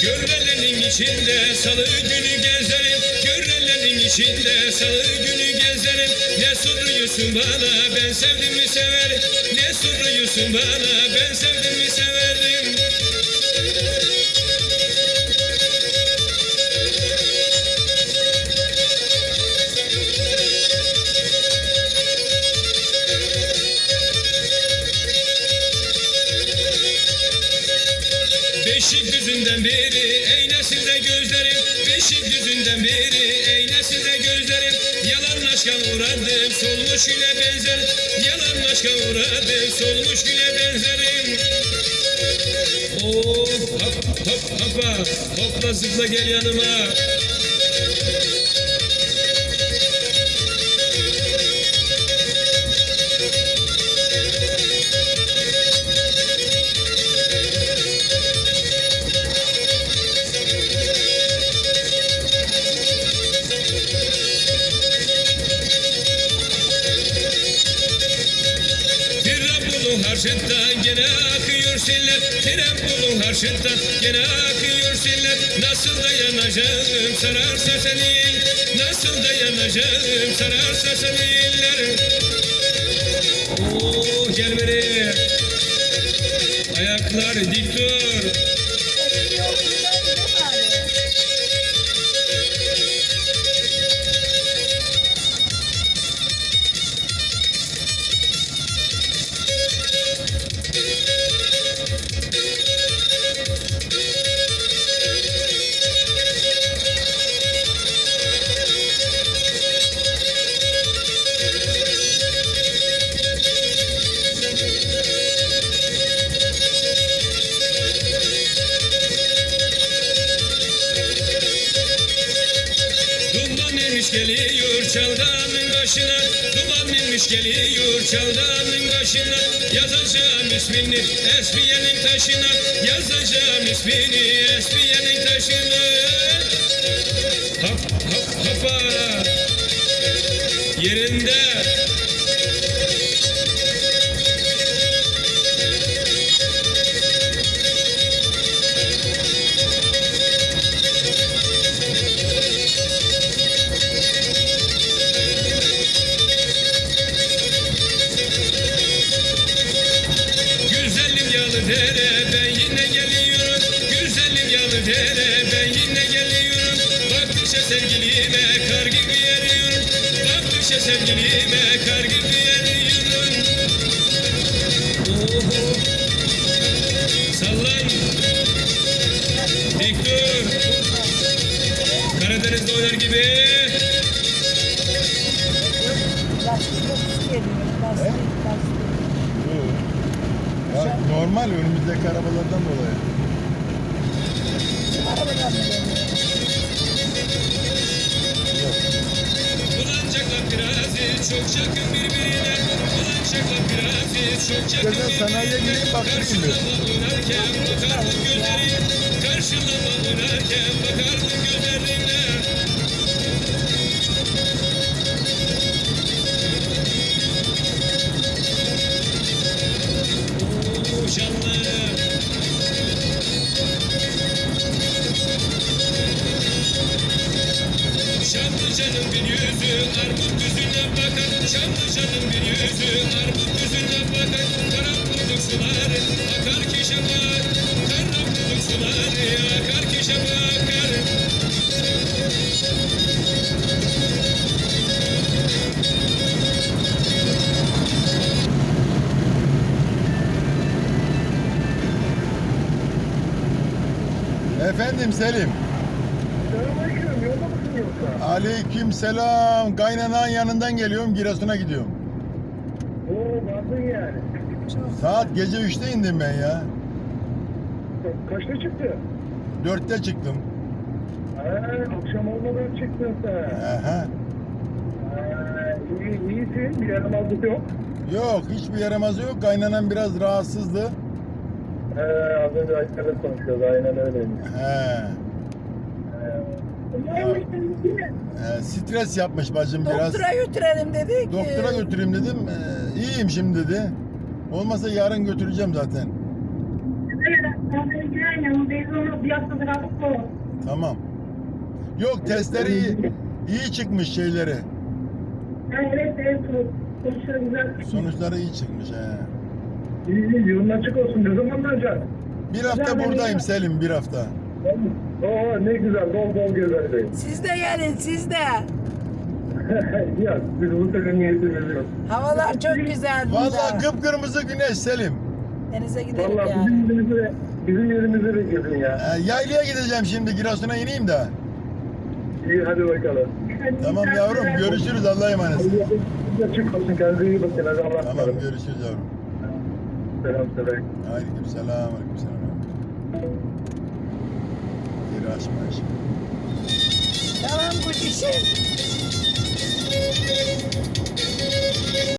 Görelerin içinde salı günü gezerim. Görelerin içinde salı günü gezerim. Ne soruyorsun bana ben sevdim mi severim? Ne soruyorsun bana ben sevdim mi severim? Eylesin gözlerim Beşik yüzünden beri eylesin de gözlerim Yalan aşka uğradım. Solmuş güle benzer Yalan aşka uğradım. Solmuş güle benzerim. Hop hop hop hoppa. Hopla zıpla gel yanıma harçından gene akıyor seller. Tren bulun harçından gene akıyor seller. Nasıl dayanacağım sararsa seni Nasıl dayanacağım sararsa seni eller. Oo gel beri Ayaklar dik dur Geliyor çaldağının başına Duman inmiş geliyor çaldağının başına Yazacağım ismini esmiyenin taşına. Yazacağım ismini esmiyenin taşına. Hop hop hoppa. Yerinde sevgilime kar gibi eriyorum Baktıkça sevgilime kar gibi eriyorum Oho Sallan. Dik dur. Karadeniz'de oynar gibi. Ya normal önümüzdeki arabalardan dolayı. Bulancaklar biraz çok yakın birbirine Bulancaklar biraz çok Efendim Selim. Selamünaleyküm. Aleyküm selam. Kaynanan yanından geliyorum. Giresun'a gidiyorum. Oo vardın yani. Saat gece 3'te indim ben ya. Kaçta çıktı? 4'te çıktım. Ee, akşam olmadan çıktın sen. Aha. Ee, iyi, iyisin. Bir yaramazlık yok. Yok hiçbir yaramazı yok. Kaynanan biraz rahatsızdı. Ee, az önce Ayşe'yle konuşuyoruz. Aynen öyleymiş. He. Ee, stres yapmış bacım biraz. Doktora götürelim dedik. Doktora götüreyim dedim. Ee, iyiyim şimdi dedi. Olmasa yarın götüreceğim zaten. Tamam. Yok testleri iyi, iyi çıkmış şeyleri. Evet evet. Sonuçları iyi çıkmış he. İyi iyi yolun açık olsun. Ne zaman döneceksin? Bir hafta buradayım Selim bir hafta. Oo ne güzel bol bol gezelim. Siz de gelin siz de. ya biz bu sene niyetimiz yok. Havalar çok güzel burada. Vallahi kıpkırmızı güneş Selim. Denize gidelim Valla yani. bizim yerimizi, bizim yerimizi bekledin ya. Ee, yaylaya gideceğim şimdi Giresun'a ineyim de. İyi hadi bakalım. Tamam yavrum görüşürüz Allah'a emanet. Açık olsun kendinize iyi bakın. Hadi Allah'a Tamam emanet. görüşürüz yavrum. Selam selam. Aleyküm selam. Aleyküm selam. İşi. Tamam bu işim.